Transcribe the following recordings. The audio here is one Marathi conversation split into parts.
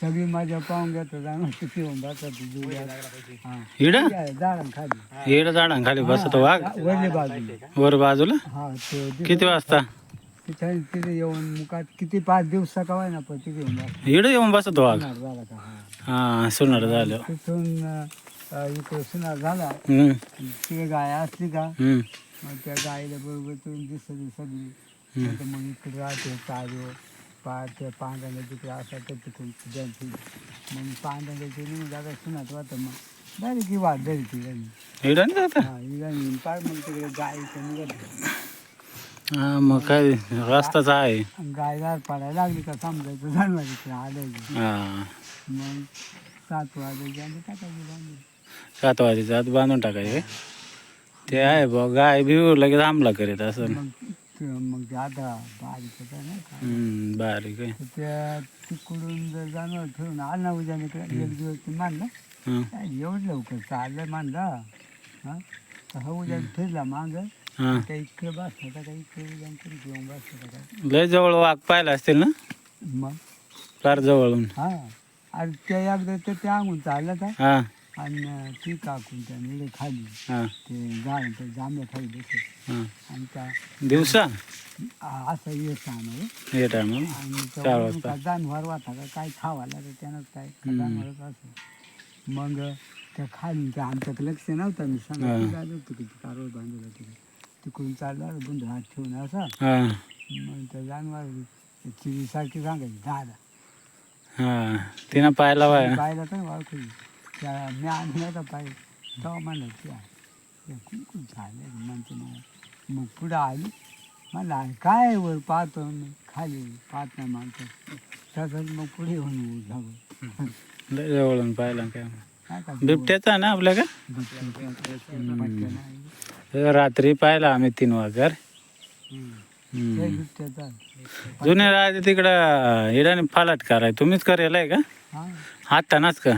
सगळी माझ्या पाहून घेतो जाणं किती होऊन जातात ते जीव द्यायला. हा. इड झाडां खाली इड झाडांखाली बसत वाघ? वरली बाजू वर बाजूला? हा ते किती वाजता? तिथे तिथे येऊन मुकात किती पाच दिवस सकाळ ना पण तिथे येऊन. इड येऊन बसत वाघ? सुनार झाला का? हा. हा सुनार झालं. तिथून अं, इकडे सुनार झाला. हम्म, तिथे गाय असली का? हम्म, मग त्या गायीला बरोबर तुम्ही दिसत सगळी मग इकडे राहते चारो. पा त्या पांढऱ्या तिकडे असं तर तिकडून त्यांची मग पांढऱ्याची निघून जागा सुनात वाटतं मग. डायरेक्ट वाट धरी ती गाडी. इड नाही जाता हा पार मग तिकडे निघत हा मग काय रस्ताच आहे. गाय गार पाडायला लागली का समजायचं जाणवायचं इकडे आलं हा. मग सात वाजायची आणि टाकायची बांधून? सात वाजेच्या आत बांधून टाकायचे. ते आहे बा गाय बिऊ लगेच हमला करीत असं. मग ते- आता बारीक होतं नाही का? हम्म, बारीक आहे. तर त्या तिकडून जर जाणार ठेवून आलं ना उद्या इकडे एक दिवस ते मानलं. हं, काय एवढं लवकर चाललं मानलं? हा? तर हा उद्या फिरला मांग. हा. काही इकडे बसला का इकडे कधी घेऊन बसला का? लय जवळ वाघ पाहिला असतील ना? मग? फार जवळून. हा. आणि ते एकदा ते ते अंगून चाललं का? हा. आणि ती काकून त्या निळे खाली हा. ते झाड ते जांभळ्या खाली बसत हा. आणि त्या दिवसा? आ- असं येत सांग ये टायम आणि चार तेव्हा वाजता. का का काय खावायला तर त्यानं काय का हम्म. जानवरच असं मग त्या खाली त्या आमच्याकडे लक्ष नव्हतं. मी हा. सांगितलं होतं किती कारवर बांधलं तिकडे. तिकडून चाललं बुंद हात ठेवून असं. हा. मग त्या जानवर चिरीसारखी सांगायची दादा हा. तिनं पाहिला वाय पाहिलं तर ओळखू होतं पाहिजे तेव्हा कोण कोण झालं म्हणते मग मग पुढं आली "अरे काय वर पाहतो मी खाली पाहत नाही माणसं तसंच मग पुढे झालं लय जवळून पाहिला काय बिबट्याचा ना आपल्या का आहे. रात्री पाहिला आम्ही तीन बिबट्याचा जुने राजे तिकडं हिराने फालाट कराय तुम्हीच करेल आहे का हातानाच का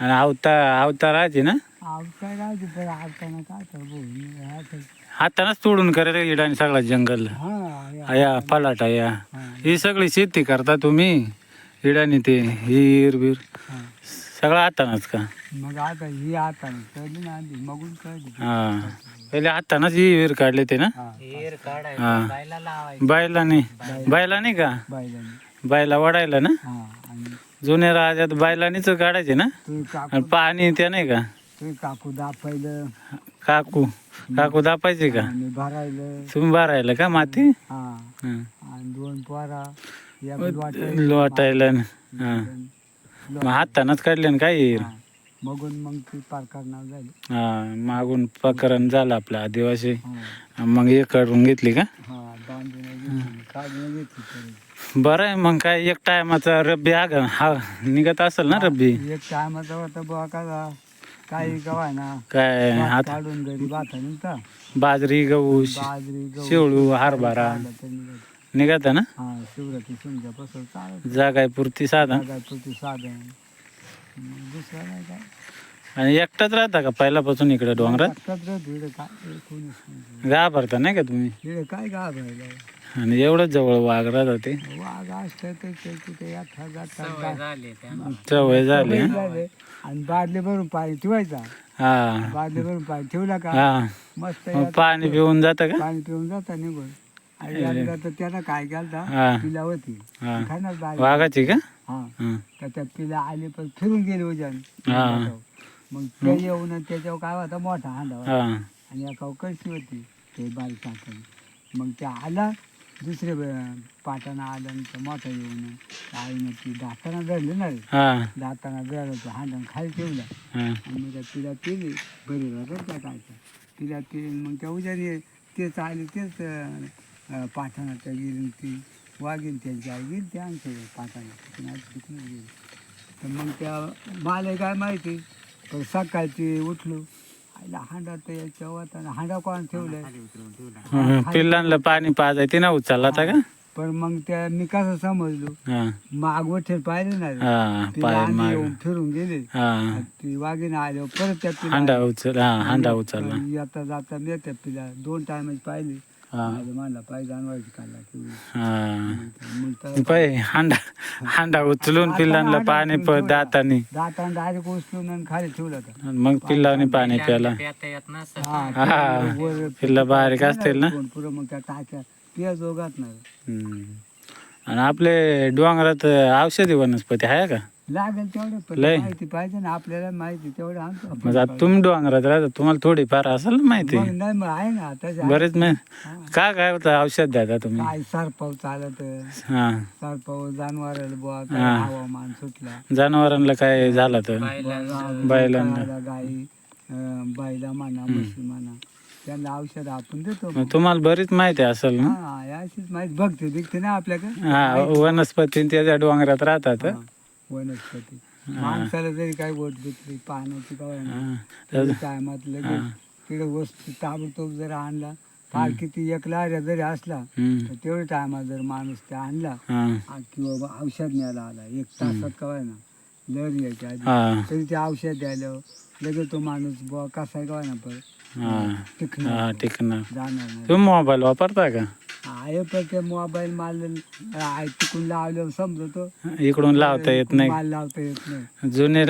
आणि ना? आवता राहते पण आवताना काय तर बोल हा हातानाच तोडून करेल हिराने सगळा जंगल. हा या. फलाट या हा. सगळी शेती करता तुम्ही हिडाने ते हिर बीर. सगळं हातानाच का? मग आता ही आता कळली ना आधी मगून कळली हा. पहिले हातानाच ही विहीर काढले ते ना? हा. हा. बायलाने बायलाने का? बायलांनी बायला वडायला ना? हा जुन्या राजात बायलानीच काढायचे ना? तुम्ही काकू आणि पाणी ते नाही का? तुम्ही काकू दापायलं काकू काकू दापायचे का? आणि भरायलं. तुम्ही भरायला का माती? हा. हा. आणि दोन पोरा. एक लोटायला. लोटायला न. हा. मग हातानच काढले ना काय हा. मगून मग ती पार करणार झाली. हा मागून प्रकरण झालं आपलं आदिवासी. हा. मग हे काढून घेतली का? हा बांधून घेतली, काढून घेतली तरी. बरं आहे मग काय एक टायमाचा रब्बी का हा निघत असेल ना रब्बी? एक टायमाचा होता बुवा का काही गवाय ना. काय आता काढून घरी भात निघता बाजरी गहू श- बाजरी गहू शेवळू हरभरा. तर निघत. निघत ना? हा शिवरात्री समजापासून चालत. जागाय पुरती साधा पुरती साधन. मग दुसरं नाही काय? आणि एकटाच राहता का पहिल्यापासून इकडे डोंगरात? काय हे कोणीच नाही. घाबरता नाही का तुम्ही? काय घाबरायला? आणि एवढंच जवळ वाघ राहत होते? वाघ असतं तर ते यात्रा जातात सवय झाली हा? झाले. आणि बादले भरून पाणी ठेवायचा. हा. बादले भरून पाणी ठेवला का? हा. मस्त मग पाणी पिऊन जातं का? पाणी पिऊन जाता निघून. आणि एकदा तर त्यानं काय केलं हा. पिला होती. हा. खाणार. वाघाची का? हा. हा. तर त्या पिला आले पण फिरून गेले वजन हा. मग ते येऊन त्याच्यावर काय होता? मोठा हांडा होता. हा. आणि एका कशी होती. ते बारीक टाकून मग ते आला दुसरे पाटानं आलं आणि ते मोठा येऊन आईनं ती दाताना धरली ना रे. हा. दाताना हांडण खाली ठेवलं. हा. आणि मग त्या तिला पिली बरी बरं काय काय तिला पिली मग त्या उजारी तेच आले तेच अं, पाठाना त्या गेली ती वागीन त्यांची आई गेली ते आमच्या तिकडून तिकडून गेली. तर मग त्या मला काय माहिती पण सकाळची उठलो. आईला हांडा तर याच्या होता हांडा कोण ठेवलाय? हा, पिल्लांना पाणी पाजाय ते ना उचलला होता का? पण मग त्या मी कसं समजलो? हा. माग वठे पाहिले ना. हा पाय माग. येऊन फिरून गेले. हा. ती वाघीन आल्यावर परत त्या हांडा उचल हा हांडा उचलला. येता जाता मी त्या पिला दोन टायमाची पाहिली. हा. माझं पाय जाणवायची काढला की हा. पाय हांडा हांडा उचलून पिल्लांना पाणी प दातानी. दातान डायरेक्ट उचलून आणि खाली ठेवलं होतं. आणि मग पिल्लानी पाणी प्यायला. हा हा. वर पिल्ला बारीक असतील ना? कोण पुरं मग त्या टाक्या पिया जोगात नाही. हम्म. आणि आपले डोंगरात औषधी वनस्पती आहे का? लागेल तेवढं पण लय. माहिती पाहिजे ना आपल्याला माहिती तेवढं आणतो. म्हणजे आता तुम्ही डोंगरात राहता तुम्हाला थोडी फार असेल ना माहिती. मग नाही मग आहे ना तसं बरेच नाही. का काय होतं औषध द्याता तुम्ही. काय सरपाव चालत. हा. सरपाव जनावराला बुवा काय हा. हवामान सुटला. जनावरांना काय झालं तर? बैलांना. बैलांना गाई अं, बैला म्हणा म्हशी म्हणा त्यांना औषध आपण देतो मग तुम्हाला बरीच माहिती असेल ना? हा अशीच माहिती बघते दिखते ना आपल्याकडे. हा वनस्पती त्याच्या डोंगरात राहतात. हा, वनस्पती माणसाला जरी काही बोट घेतली पाण्याची काय टायमात लगेच तिकडे वस्तू ताबडतोब जर आणला फार किती एक लाऱ्या जरी असला. तर तेवढ्या टायमात जर माणूस ते आणला किंवा औषध न्यायला आला एक तासात कवाय ना लहर यायची आधी. हा. तरी ते औषध द्यायला लगेच तो माणूस बुवा कसा आहे कवाय ना पर हा. टिकणार. तुम्ही मोबाईल वापरता का? आहे पण ते मोबाईल माल तिकून लावल्यावर समजतो. इकडून लावता येत नाही. माल लावता येत नाही. जुने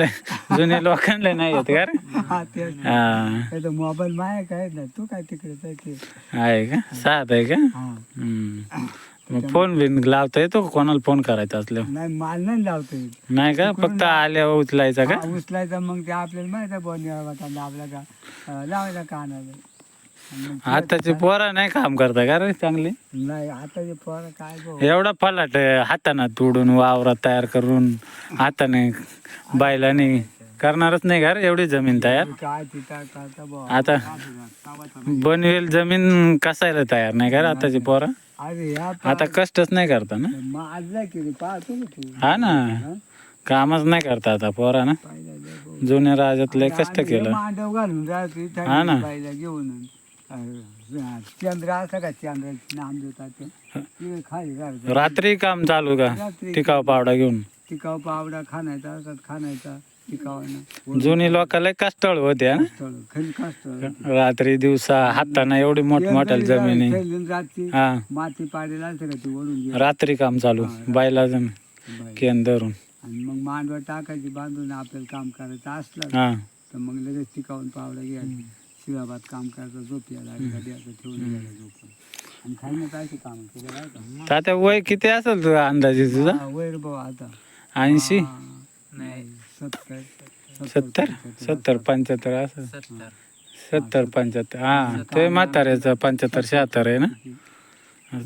जुने लोकांना नाही येत का रे? हा ते. मोबाईल माया काय ना तू काय तिकडे आहे का? सात आहे का? हम्म. मग फोन बिन लावता येतो का? कोणाला फोन करायचा असल्यावर नाही माल नाही लावता येत. नाही का? फक्त आल्यावर उचलायचा का? उचलायचा मग ते आपल्याला माहीत आहे बोल आपल्या का अं, लावायचा कानाला आणि मग ते- आताची पोरं नाही काम करता का रे चांगली? नाही आता जे पोरं काय गो एवढा फलाट हातानं तोडून वावरात तयार करून हाताने बैलाने करणारच नाही का रे एवढी जमीन तयार? काय तिथं करता बुवा. आता बनवेल जमीन कसायला तयार नाही का रे आताची पोरं? अरे या आता कष्टच नाही करता ना? माझला की रे पाहतो का तू. हा ना. कामच नाही करता आता पोरा ना. पाहिलं. जुन्या राजात लय कष्ट आणि केलं. मांडव घालून राहते हा ना. घेऊन. अं, चंद्र असं का चंद्राचे नाम देतात ते? तिकडे खाली घालतात रात्री काम चालू का? रात्री टिकाव पावडा घेऊन. टिकाव पावडा खाण्याचा असतात खाण्याचा जुनी लोकांना कष्टाळ होते हा? स्थळ खरी कास्त रात्री दिवसा हाताना एवढी मोठमोठ्या जमिनी. रात्री हा. माती का ती घे रात्री काम चालू बायला बाई. केन धरून. आणि मग मांडवा टाकायची बांधून आपल्याला काम करायचं असलं हा. तर मग लगेच टिकावून पावडा घ्यायची. शिवाबाद काम करायचं झोप यायला ठेवून द्यायला झोपून. आणि खायला काय काम केलं आहे का? तात्या वय किती असेल तुझा अंदाजे तुझा? हा, वैर भाऊ आता. ऐंशी? नाही. सत्तर? सत्तर सत्तर पंच्याहत्तर असं? सत्तर पंच्याहत्तर. हा ते म्हाताऱ्याचं पंच्याहत्तर शहात्तर आहे ना?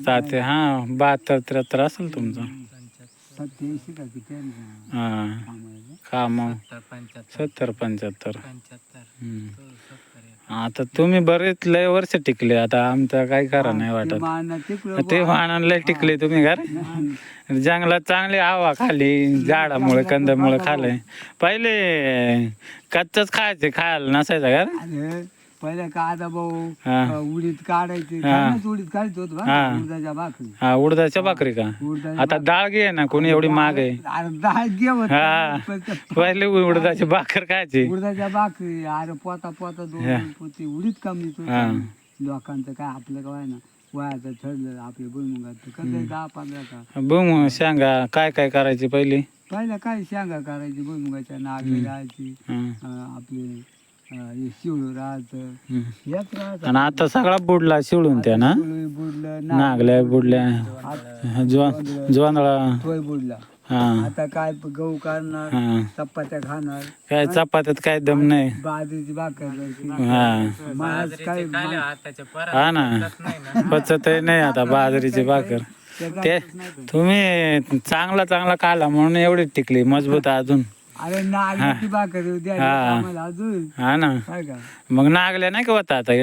तात्या हा बहात्तर त्र्याहत्तर असेल तुमचं. हा? काम. सत्तर पंच्याहत्तर. आता तुम्ही बरेच लय वर्ष टिकले आता आमचं काही करा नाही वाटत. ते वाहनान लय टिकले तुम्ही का रे? जंगलात चांगली हवा खाली झाडामुळे कंदमुळे खाले. पहिले कच्चच खायचे खायला नसायचं का रे? अरे पहिल्या का आता भाऊ हा. उडीद काढायची. हा. खायलाच उडीद काढत होत हा. उडदाच्या भाकरी. हा उडदाच्या भाकरी का? उडदाच्या आता डाळ घे ना कोणी एवढी माग आहे? अरे दहा जेवत हा. पण ते पहिले उडदाची भाकर खायची. उडदाच्या भाकरी अरे पोता पोता दोन हा. दोन पोती उडीद कमी तो. हा. लोकांचं काय आपलं काय ना वयाचं ठरलं आपल्या भुईमुगात कसं दहा पंधरा का? बघ सांगा काय काय करायची पहिली? पहिल्या काय शेंगा करायची भुईमुगाच्या नागली हं, अं, आपले हे शिवळू आणि आता सगळा बुडला शिवळून त्या ना? शिवळी बुडलं नागल्या बुडल्या. ज्वा ज्वांदळा तोय बुडला. हा. आता काय गहू करणार हा. चपात्या खाणार. काय चपात्यात काय दम नाही. बाजरीची भाकर करायची. हा. काय हा ना. पचत नाही आता बाजरीची भाकर. ते. तुम्ही चांगला चांगला खाला म्हणून एवढी टिकली मजबूत अजून. अरे भाकर हा. आम्हाला अजून. हा ना. काय का? मग नागल्या नाही का होता आता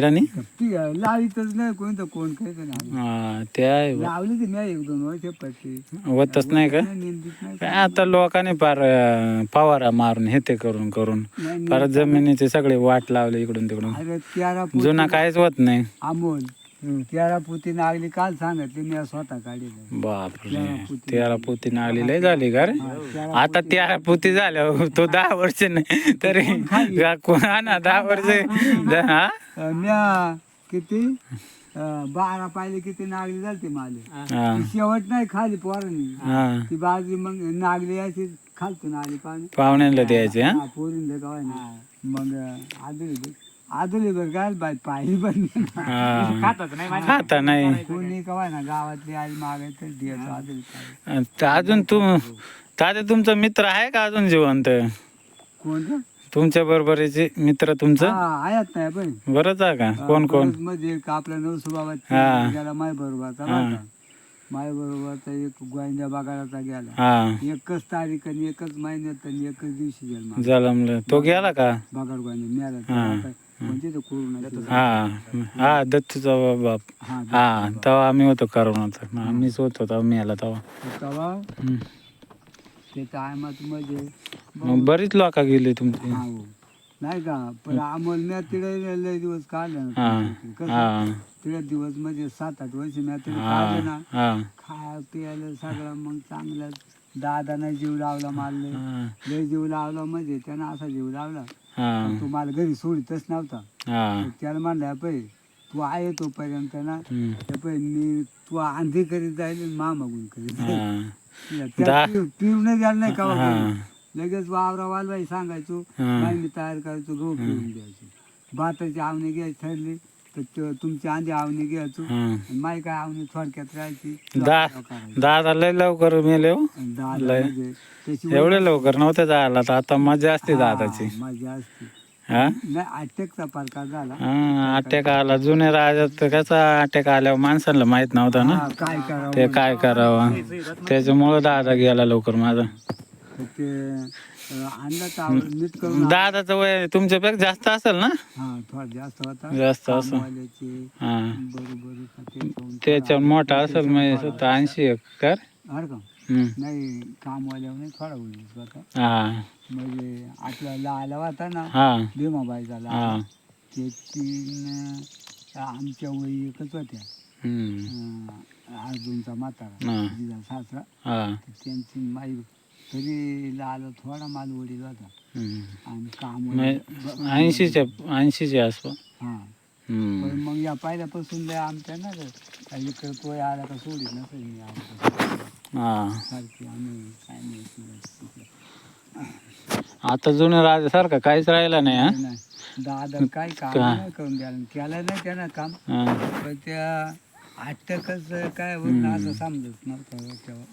ती लावीतच नाही कोणतं कोण नाही हा ते आहे बा. लावली नाही एक दोन वर्ष पडते होतच नाही का? निंदीत नाही काय आता लोकांनी फार अं, फवारा मारून हे ते करून करून. नाही, फार जमिनीचे सगळे वाट लावले इकडून तिकडून. अरे जुना काहीच होत नाही. अमोल. तेरा पोती नागली काल सांगितली मी स्वतः काढली बापरे. तेरा पोती नाली लय झाली का रे? आता तेरा पोती झाल्या तो दहा वर्ष नाही तरी का- को- हा ना दहा वर्ष. द- हा म्या किती? बारा पाहिले की ते नागली हा. ती शेवट नाही खाली पोरांनी. हा. ती बाजरी मग नागली यायची खालतून आली पाणी. पाहुण्यांना द्यायचे ना. मग आदुली आदुली बरं काय बाय पाहिली पण हा. खातच नाही माझी खाता नाही. कोणी कवाय ना गावातली आली मागे तर द्यायचो आदुली पाहिजे. त अजून तू तात्या तुमचा मित्र आहे का अजून जिवंत? कोणतं? तुमच्या बरोबरीचे मित्र तुमचं? हा आयात नाही पण. बरंच आहे का? कोण कोण? मध्ये एक आपला नरसोबाबा हा. गेला माय बरोबरचा हा. माय बरोबरचा एक गोविंदा बागाराचा गेला. हा. एकच तारीख आणि एकच महिन्यात आणि एकच दिवशी जन्म जलमलं तो गेला का? बागार गोविंदा मिळाला हा. आता म्हणजे तो कोरोना हा हा दत्तूचा बाप. हा हा तेव्हा आम्ही होतो करोनाचा. आम्हीच होतो तेव्हा मी आला तेव्हा. तेव्हा हम्म. ते टायमात म्हणजे मग बरीच लोक गेली तुमची. हा हो. नाही का? पण अमोल मी तिकडे लय दिवस काढले ना हा कसं? हा. तिकडे दिवस म्हणजे सात आठ वर्ष मी तिकडे हा काढले ना. हा. खाय प्यायला सगळं मग चांगलं. दादाने जीव लावला मारले. हा. लय जीव लावला म्हणजे त्यानं असा जीव लावला. हा. तो मला घरी सोडितच नव्हता. हा. त्याला म्हणला पै तू आहे तोपर्यंत ना हम्म. ते पै मी तू आंधी करीत जाईल आणि मामागून करीत जाईल. हा. त्या दा- पिऊ- पिऊन द्यायला नाही का हा. लगेच वावरा वालवाई सांगायचो हा. मी तयार करायचो गहू पिऊन द्यायचो. भाताची आवणी घ्यायची ठरली. तर त्यो- तुमची आधी आवणी घ्यायचो. हा आणि माई काय आवणी थोडक्यात राहायची. दा करायची. दादा लय लवकर मेले हो. आणि लय. म्हणजे एवढे लवकर नव्हते जायला तर आता मजा असते दादाची. हा, मजा असते. हा? नाही अटॅकचा प्रकार झाला. हा अटॅक आला. जुने राजात तर कसा अटॅक आल्यावर माणसाला माहीत नव्हता ना. हा, काय करावं ते काय करावं? त्याच्यामुळं दादा गेला लवकर माझा. तर ते अं, आणलं तर आवड नीट करून दादाचं वय तुमच्यापेक्षा जास्त असेल ना? हा थोडा जास्त होता. जास्त असं कामवाल्याचे हा. बरोबर का त्याच्याहून त्याच्यावर मोठा असेल म्हणजे ऐंशी एक कर अरे का? हम्म. नाही कामवाल्यावर नाही थोडा होईल हा. म्हणजे आपल्याला आला होता ना हा. भीमाबाईचा हा. लाला त्याची न- आमच्या वयी एकच होत्या. हम्म. अं, अर्जुनचा म्हातारा हा. जिजा सासरा. हा. तर त्यांची माई तरी लाल थोडा माल वडील होता हम्म. आणि काम ऐंशीच्या ऐंशीच्या आसपास हा. पण मग या पहिल्यापासून लय आमच्या ना काही इकडे पोय आला का सोडीत नसेल हा सारखी आम्ही काय नाही. आता जुने राजासारखं काहीच राहिला नाही हा. दादा काय काम करून द्यायला केलं नाही त्यानं काम. पण त्या अटकच काय होत ना असं समजत नव्हतं तेव्हा.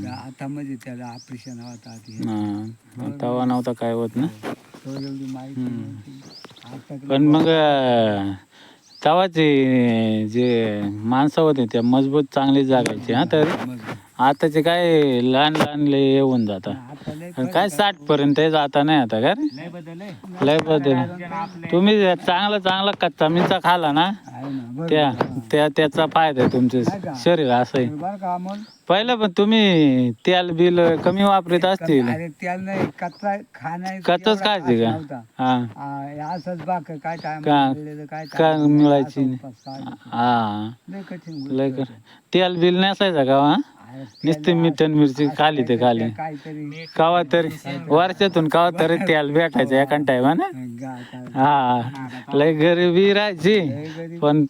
त्या आता म्हणजे त्याला ऑपरेशन होता हा. तेव्हा नव्हता काय होत ना. तो एवढी माहिती नव्हती. अटक पण मग तेव्हाची जे माणसं होते त्या मजबूत चांगली जागायची हा तर? आताचे काय लहान लहान लय येऊन जाता. आणि काय साठ पर्यंत जाता नाही आता का रे? लय बदल आहे. लय बदल. तुम्ही चांगला चांगला कच्चा मिरचा खाला ना आहे ना बरं त्या त्या त्याचा फायदा आहे तुमचे शरीर असं आहे. बरं का अमोल पहिलं पण तुम्ही तेल बिल कमी वापरत असतील. अरे त्याला नाही कच्चा कच्चाच खायचे का? हा. असंच बाक काय टाइम का- काय का time मिळायची असं. उपास. हा. लय कठीण गोष्ट लय होती. कर तेल बिल नसायचं का हा अरे नुसती मिठण मिरची खाली ते खाली. काहीतरी कवा तरी वर्षातून कवा तरी तेल भेटायचं एका टाइम ना? गा- काय- हा. लय गरिबी राहायची. पण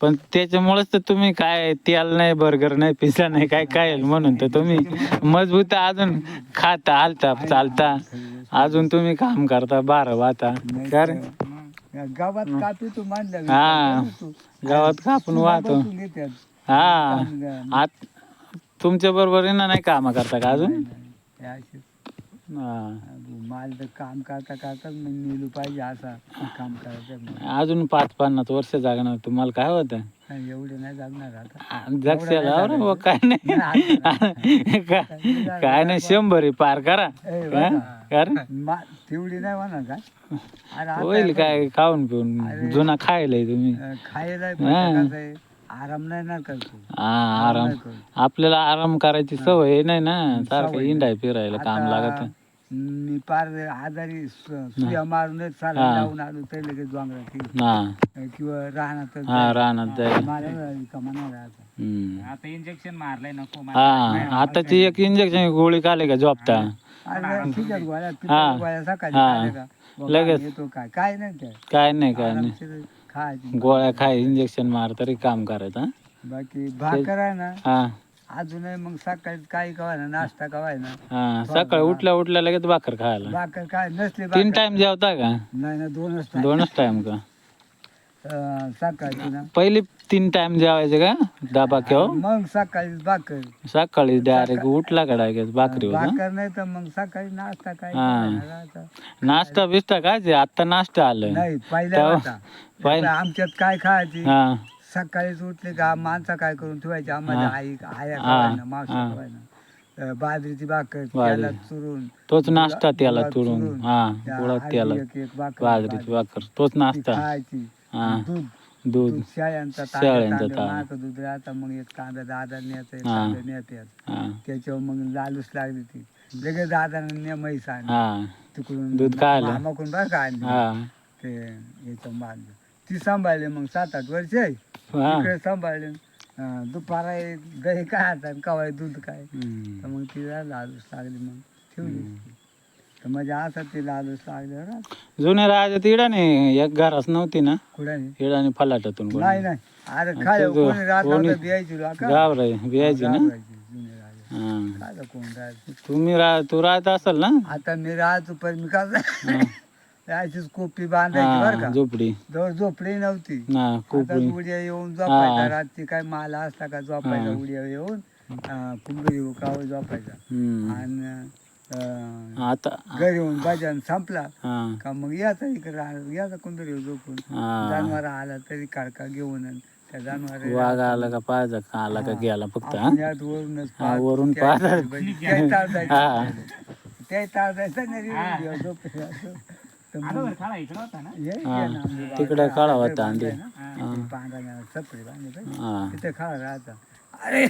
पण त्याच्यामुळेच तर तुम्ही काय तेल नाही बर्गर नाही पिझ्झा नाही काय काय म्हणून तर तुम्ही मजबूत अजून. खाता हालता चालता. अजून तुम्ही काम करता बारा वाता. नाही का रे? तर- या गावात कापी तू मानलं हा. गावात कापून वाहतो. हा. आत तुमच्या बरोबर नाही काम करता का अजून? हा. माल तर काम करता करता मग निलू पाहिजे असा काम करायचं मग. अजून पाच पन्नास वर्ष जागणार तुम्हाला काय होतं? नाही, एवढे नाही जगणार आता. जगशाला बुवा, काय नाही. का- काय नाही शंभर आहे, पार करा. ए, हा? का रे? मा- तेवढी नाही म्हणा का? अरे आता होईल काय खाऊन पिऊन जुना खायलाय तुम्ही. अं, खायला पण हा. कसं आहे, आराम नाही ना करतो हा आराम. आपल्याला आराम करायची सवय नाही ना? सारखं इंडाय फिरायला काम आता लागत. मी पार आजारी सु- सुया मारून चालत. जाऊन आलो तर लगेच डोंगरात हा. किंवा राहणार हा रानात जायला मला कमाना राहता हम्म. आता इंजेक्शन मारलंय नको हा आताची एक इंजेक्शन गोळी काले का झोपता? अरे खिचड गोळ्या हा. पितळ गोळ्या सकाळी हा. खाल्ल्या का? मग लगेच. येतो काय. काय नाही काय. काय नाही काय नाही. आरामशीर खायची. गोळ्या खाय इंजेक्शन मार तरी काम करायचं हा? बाकी भाकर आहे ना हा. अजूनही मग सकाळी काही कवाय ना नाश्ता कवाय ना हा सकाळी उठल्या उठल्या लगेच भाकर खायला. भाकर काय नसली तीन भाकर टाइम जेवता का? नाही ना दोनच time. दोनच टाइम का? अं, सकाळची ना. पहिले तीन टाइम जेवायचे का? डबा किंवा मग सकाळी भाकर. सकाळी डायरेक्ट उठला का डायरेक्ट भाकरी भाकर नाही तर मग सकाळी नाश्ता काय हा. करायला राहतं. नाश्ता बिस्टा काय आता नाश्ता आलं नाही पहिल्या तेव्हा- होता. आता आमच्यात काय खायची? हा. सकाळीच उठले का माणसं काय करून ठेवायची? आम्हाला हा. आई आया हा. मावशी हा. अं, बाजरीची भाकर बाजरी. त्याला चुरून तोच नाश्ता त्याला गुळात चुरून. हा त्या गुळात एक- एक भाकर, बाजरीची भाकर. तोच ती नाश्ता. खायची. हा. दूध. दूध. दूध शेळ्यांचा शेळ्यांचं तांबे तांबे. मागं दूध राहता मग एक तांब्या दादा न्यायचं एक हा. न्यायचं हा. त्याच्यावर मग लालूच लागली ती. लगेच दादाने ने म्हैस आणली हा. तिकडून दूध खायला? मामाकडून बरं का आणली? हा. ते याचं बांधलं ती सांभाळली मग सात आठ वर्ष हा. इकडे सांभाळले. अं, दुपारा एक गाई काय आता कवाय दूध काय? हम्म. तर मग ती लालूच लागली मग. ठेवली. तर म्हणजे असं ती लालूच लागली जुने राजा तिडाने एक घराच नव्हती ना? कुणाने हिडाने फलाटातून कोणी. नाही नाही. अरे खाय ते जो- कोणी राहत कोणी- नव्हतं बियायची ना? जुने. हा. काय कोण तुम्ही रा तू राहत असाल ना? आता मी राहतो पण मी काय हा. याचीच कोपी बांधायची बरं हा का झोपडी जवळ झोपडी नव्हती आता कुपडी उड्या येऊन झोपायचा हा. रात्री काय माला असला का झोपायचा हा. उड्या येऊन कुंबडी उकावर झोपायचा हम्म. आणि अं, आता घरी येऊन भजन संपला हा का मग याचा इकडे याचा कुंबडी झोपून हा. जनावर आला तरी काडका घेऊन आणि त्या जनावर वाघ आला का पाहायचा का आला का गेला फक्त हा आपण यात वरूनच हा, पाहतो. वरून त्या- पाहतात. त्या तार जायचं. हा त्या तार जायचं नाही रे, हा. देव झोपेल असं. अगोदर होता ना? हा. तिकडे. काळा होता पांढरा. हा. तिथे खाळा राहता. अरे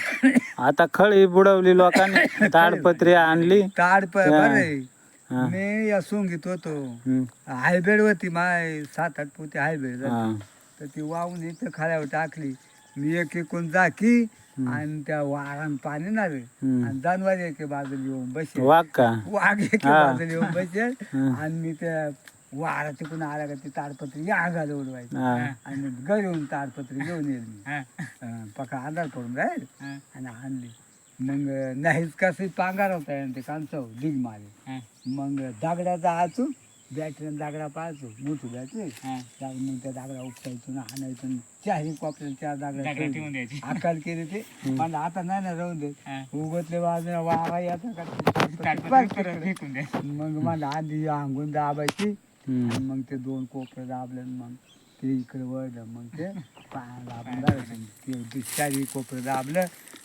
आता खळी बुडवली लोकांनी ताडपत्री आणली. ताड प- त्या- बरे हा. मी या सोंगीत होतो. हम्म. हायबेड होती माय सात आठ पोती हायबेड हा. तर ती वाहून इथं खाल्यावर टाकली. मी एक एकूण जाकी आणि त्या वारान पाणी ना रे. हम्म. आणि जानवर एके बाजूला येऊन बसेल. वाघ का? वाघ एके हा. बाजूला येऊन बसेल. आणि मी त्या वारा तिकडून आला का ती ताडपत्री या अंगाला उडवायची. हा. आणि घरी येऊन ताडपत्री घेऊन येईल मी. अं, पका आधार राहील हा, आणि आणली. मग नाहीच कसं पांगार होता आणि ते कांचव डिग मारे. मग दगडाचा आचू बॅटरीन दगडा पाहायचो मोठी बॅटरी. दाग- मग त्या दगडा उपटायचो ना आणायचो आणि चारही कोपऱ्याला चार दगडा दगडा ठेवून द्यायची. आकाल केले ते. पण आता नाही ना राहून देत. हा. उगतले बाजूला वारा याचा का ताटपत्री बघ परत तिकडे. फेकून द्यायची मग मला आधी अंगून दाबायची. आणि मग ते दोन कोपरे दाबले आणि मग ते इकडे वळलं. मग ते दाबायचं ते चारही कोपरे दाबलं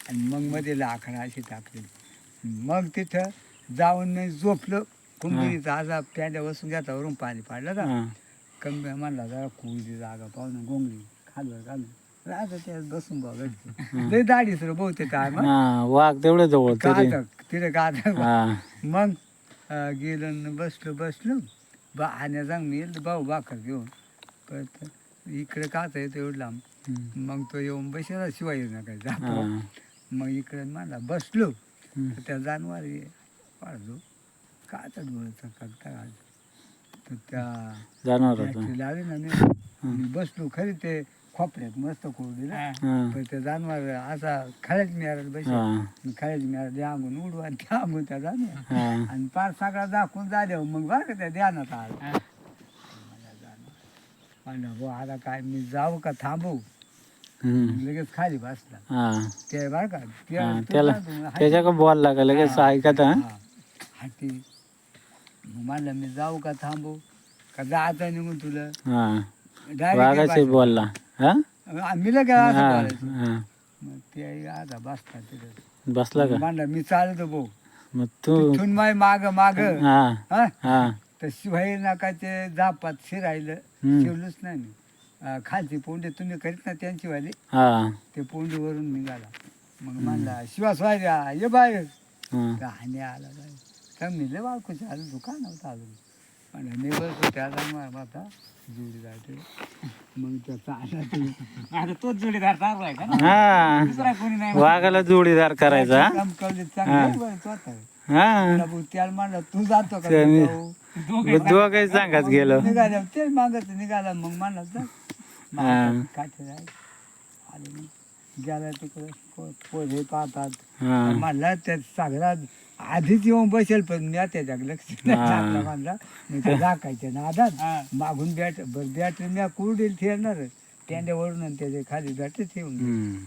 आणि मग मध्ये लाकडा अशी टाकली. मग तिथं जाऊन मी झोपलं. कुंभीचा असा प्याड्या बसून वरून पाणी पाडलं का हा. कमी म्हणला जरा कुळी जागा पाहून गोंगली खालवर खालून राहतं त्यात बसून बघायचं. लय दाढी सर बहुते काय मग. हा वाघ तेवढे जवळ तरी. गाधक तिथे गाधक हा. मग अं, गेलो न बसलो बसलो. बा आणि सांग मी भाऊ भाकर घेऊन. परत इकडे काच येतो एवढं लांब. मग तो येऊन बसला शिवाय नका जा हा. मग इकडे म्हणला बसलो. त्या जानवर वाढलो. काचा डोळ्याचा कागता तर त्या लावली ना मी बसलो. खरी ते खोपड्यात मस्त करून दिलं. हा. हा. पण ते जानवर असा खळ्यात मिळाला बसला हा. मी खळ्यात मिळाला ते अंगून उडवा त्या अंगून त्या जानवर. हा. आणि पार सगळा दाखवून झाल्यावर मग बरं का त्या ध्यानात आलं. हा. म्हणलं हो आता काय मी जाऊ का थांबू? हम्म. लगेच खाली बसला. हा. ते बरं का ते हा, तो त्याला सांगतो, हाती- त्याच्या का बोलला का लगेच ऐकत हा? हा, हाती मग म्हणलं मी जाऊ का थांबू? का जायचं निघून तुला? हा. हे बोलला. हा? भाषा. मी लगेच असं हा बोलायचं. हा. मग ते आता बसता तिथे. बसला का? म्हणलं मी चालतो भाऊ. मग तू तिथून माय माग माग. हा हा? हा. तर शिवाई नाकाचे जापात शिरायलं. हम्म. शिरलोच नाही मी. अं, खालची पोंडे तुम्ही करीत ना त्यांची वाली हा. ते पोंडीवरून निघाला. मग म्हणला शिवा स्वाऱ्या ये बाहेर. हा. आणि आला बाहेर. तर मी लय बाळकोची आलो दुकान होतं अजून. बसलो त्याला मार आता जोडीदार ते मग त्याचा आला ते आता तोच जोडीदार चाललाय का ना? हा. दुसरा कोणी नाही वाघाला जोडीदार करायचा चांगली स्वतः हा. त्याला म्हणलं तू जातो का ते दोघही सांगाच गेलो. निघाल्या ते मागत निघाला मग म्हणलं जा हा. काठी मग. गेला तिकडे पोहे पाहतात. हा. म्हणला त्या सागरात आधीच येऊन बसेल पण मी त्याच्याकडे लक्ष नाही. टाकलं म्हणला मी ते दाखायचे नादात हा. मागून बॅट बॅटरी मी कुरडील ठेवणार. टेंड्यावरून आणि त्याच्याखाली बॅटरी ठेवून.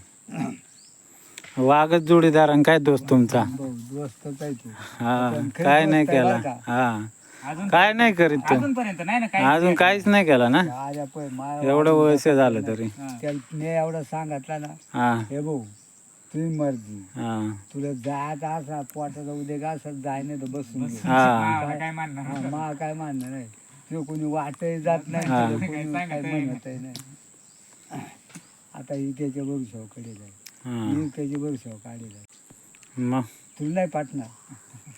वाघच जोडीदार काय दोस्त तुमचा? भाऊ दोस्तच आहे तो. हा पण खरी काय नाही केला? हा. अजून काय नाही करीत ना अजून काहीच नाही केला ना? एवढं वयस झालं तरी. त्याला मी एवढं सांगितलं ना हा. हे भाऊ तुम्ही मर्जी. हा. तुला जायचं असा पोटाचा उद्योग असं जाय नाही तर बसून घे. हा. काय मानणार? हा, मा काय मानणं नाही तुला कोणी वाटही जात नाही हा. तुला कोणी काय आता ही त्याच्या भविष्यावर कडेल आहे. हा. ही त्याची भविष्यावर काढेल आहे. मग? तुला नाही पाठणार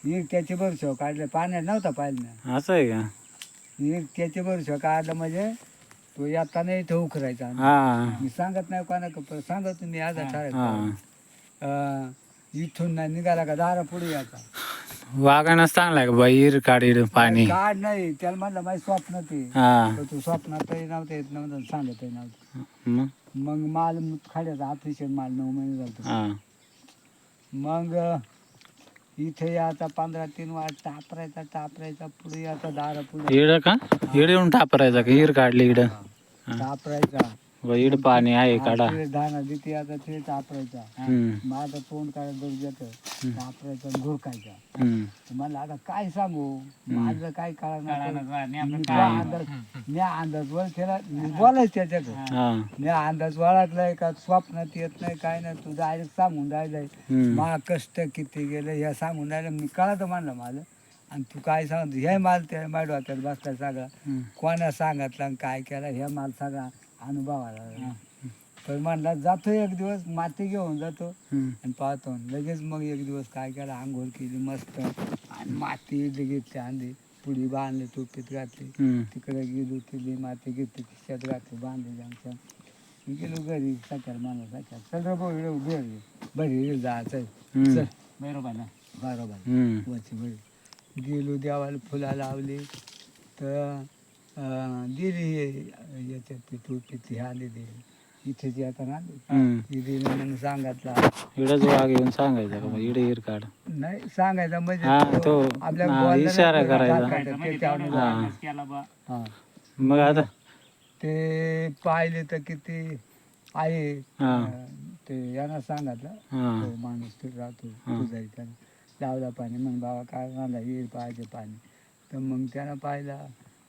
ही त्याचे भविष्यावर काढलं पाण्यात नव्हता पाहिलं ना. असं आहे का? ही त्याचे भविष्य काढलं म्हणजे तो येताना इथं उखरायचा. हा. मी सांगत नाही कोणा पण सांगत मी आज हा. ठरायचं इथून नाही निघाला का? दारा पुढे यायचा. वाघानं चांगला का बाई काढी पाणी. काढ नाही. त्याला म्हणलं माझी स्वप्न ते. हा. तर तू स्वप्नातही नव्हतं येत नव्हतं सांगतही नव्हतं. मग? मग माल खाड्याचा ऑपरेशन माल नऊ महिने झालं हा. मग इथे याचा पंधरा तीन वाट टापरायचा टापरायचा पुढे याचा दारा पुढे. इड का? इड येऊन टापरायचा का? हिर काढली इड टापरायचा. इड पाणी आहे काढा. धाना देते आता ते मग आता तोंड घेतं टापरायचा आणि घुरकायचा मला आता काय सांगू? माझं काय कळणार. मी तो अंदाज मी अंदाज ओळखेला मी बोलायचं त्याच्याकडे. हा. मी अंदाज ओळखलाय का? स्वप्नात येत नाही काय नाही. तू डायरेक्ट सांगून राहिलंय. मा कष्ट किती गेलं हे सांगून राहिलं. मी कळत म्हणलं मला आणि तू काय सांगत हे माल त्या माय डोक्यात बसला सगळा. कोणा सांगितलं आणि काय केलं हे माल सगळा. अनुभवाला. तर म्हणला जातो एक दिवस माती घेऊन जातो. आणि पाहतो लगेच मग एक दिवस काय केलं? आंघोळ केली मस्त. आणि माती घेतली आणली पुडी बांधली टोपीत घातली. तिकडे गेलो तिथली माती घेतली खिशात घातली बांधली आमच्या. गेलो घरी सकाळ माणूस सकाळ चल रे भाऊ उभे रे. बरी जायचं. चल. बरोबर ना. बरोबर. वरची बरी. गेलो देवाला फुला लावली. तर दिली याच्यात ती टोपी ती आली दे इथे जी आता ना हम्म. ती दिली मग सांगितला. इडच वाघ येऊन सांगायचा का इड हिर काढ. नाही सांगायचं म्हणजे हा, तो आपल्या हा, इशारा करायचा. हा. मग आता? ते पाहिले तर किती आहे. हा. अं, ते यांना सांगितलं. हा. तो माणूस राहतो. तुझा लावला पाणी. मग बाबा काय झालं येईल पाहिजे पाणी. तर मग त्यानं पाहिला.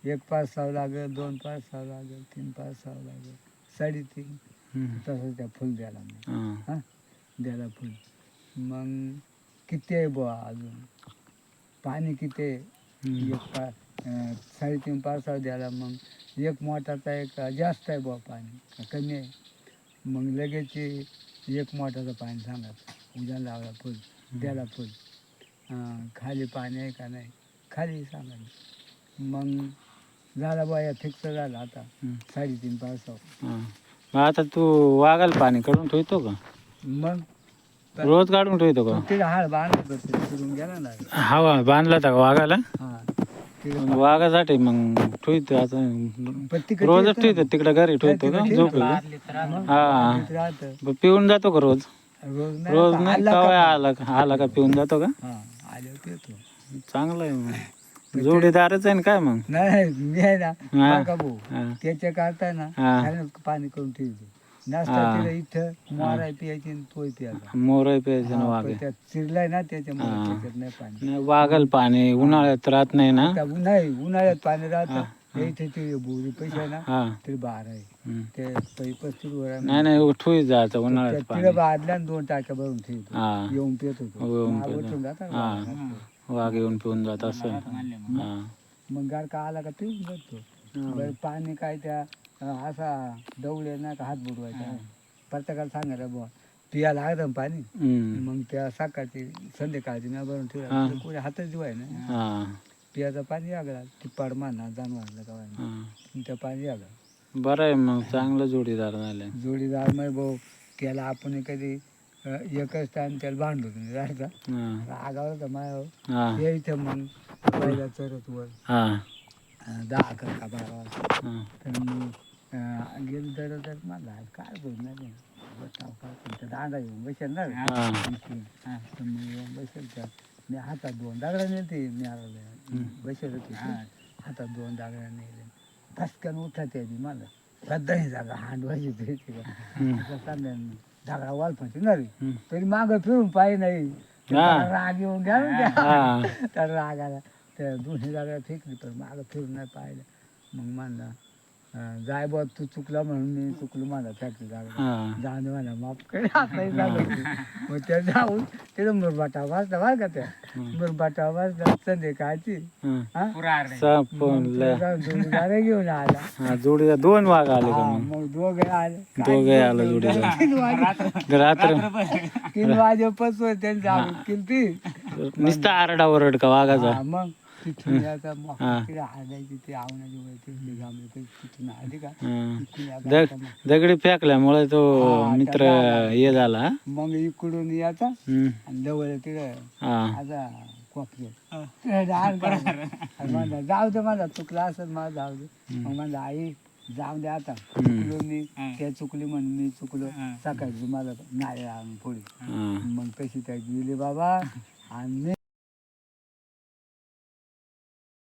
एक पाच साव लागेल दोन पाच साव लागेल तीन पाच साव लागेल. साडेतीन. तसं त्या फुल द्यायला मग हा. द्यायला फुल. मग किती आहे बुवा अजून? पाणी किती आहे. एक पा अं, साडेतीन पाच साव द्यायला. मग एक मोटाचा एक जास्त आहे बुवा पाणी. का कमी आहे? मग लगेच एक मोटाचं पाणी सांगत उद्या लावला फुल. द्यायला फुल. अं, खाली पाणी आहे का नाही? खाली सांगा. मग झाला बुवा फिक्स झाला आता. साडेतीन पाच हा. मग आता तू वाघाला पाणी काढून ठेवतो का? मग? रोज काढून ठेवतो का? तिला हाड बांधलं गेला ना. हवा बांधला होता का वाघाला? हा. तिला मग वाघासाठी मग ठेवतो आता. पण तिकडे रोजच ठेवतो तिकडे घरी ठेवतो का? झोपेल हा. राहतं. पिऊन जातो का रोज? रोज नाही रोज आता नाही? आला कवा का? आला का? आला का पिऊन जातो का? हा आले होते तो चांगलं आहे मग. जोडीदारच आहे ना काय मग? नाही मी आहे ना हा. का भाऊ. हा. त्याच्या करता ना हा. पाणी करून ठेवतो नाश्ता हा. तिला इथं मोराय पियायची आणि तोय पियाचा मोर प्यायचं ना हा, वाघ. पण त्यात चिरलाय ना त्याच्यामुळे हा. त्याच्यात नाही पाणी. नाही वाघाल पाणी उन्हाळ्यात राहत नाही ना? आता उन्हाळी उन्हाळ्यात पाणी हा, राहतं ते इथे ते बोरी पैसे आहे ना हा. तरी बार आहे. हम्म. ते पै पस्तीस वर आहे. नाही नाही ठुई जायचं उन्हाळ्यात त्या पाणी. तिला बादल्या आणि दोन टाक्या भरून ठेवतो. हा. येऊन पित होतो. येऊन पित हा. वाघ येऊन पिऊन जात असं म्हणले मग. हा. मग गाड का आला का जातो बरं पाणी काय त्या असा दवले ना का हात बुडवायचा. प्रत्येकाला सांगायला बुवा पिया लागत पाणी. मग त्या सकाळची संध्याकाळची ना भरून. ठेवला. कोणी हातच दिवाय ना हा. पियाचं पाणी लागला ती पडमाना जानवारला का त्या पाणी लागलं बरं आहे मग चांगलं जोडीदार झाले. जोडीदार मग भाऊ. त्याला आपण कधी एकच टाइम त्याला भांडलो तुम्ही राहायचा हा. रागावर तर माय हा. हे इथं मग पहिला चरत वर. दहा अकरा का बारा वाजता. तर मग गेलो तर तर मला काय बोलणार नाही दांडा घेऊन बसेल ना. तर मग बसेल तर मी हातात दोन दागडा नेते मी आला बसेल होते हातात दोन दागडा नेले. पटकन उठा त्याची मला. सध्याही जागा हांडवायची त्याची का दागडा वाल ना रे हम्म. तरी माग फिरून पाहिजे नाही. त्याला राग येऊन घ्या ना त्या. हा त्या रागाला त्या दोन्ही जागा फेकली पण मागं फिरून नाही पाहिलं मग म्हणला अं, जाय बा तू चुकला म्हणून मी चुकलो मला फेकली जागा जाऊन दे मला माफ करे असंही झालं ते. मग त्या जाऊन तिथं मुरबाटा वाजता बरं का त्या मुरबाटा वाजता संध्याकाळची. जाऊन जोडीदार घेऊन आला. हा जोडीदार दोन वाघ आले का मग? दोघे आले. दोघे आलं जोडीदार. तीन वाजे रात्र तीन वाजेपासून त्यांची आवड केली नुसता आरडा ओरड का वाघाचा? मग तिथून आता मग हा. तिकडे हाडायची ते आवण्याची घामली ते तिथून आली का? हा. तिथून आता दग आता दगडी फेकल्यामुळे तो हा, मित्र हे झाला. हा? मग इकडून याचा हम्म. आणि जवळ तिकडे हा. आता कोपऱ्यात. जाऊ दे माझा चुकला असेल मला जाऊ दे. मग म्हणला आई जाऊ दे आता. चुकलो मी त्या चुकली म्हणून मी चुकलो. सकाळी मला नाळे आणून पुढे. हा. मग तशी त्या गेली बाबा. आणि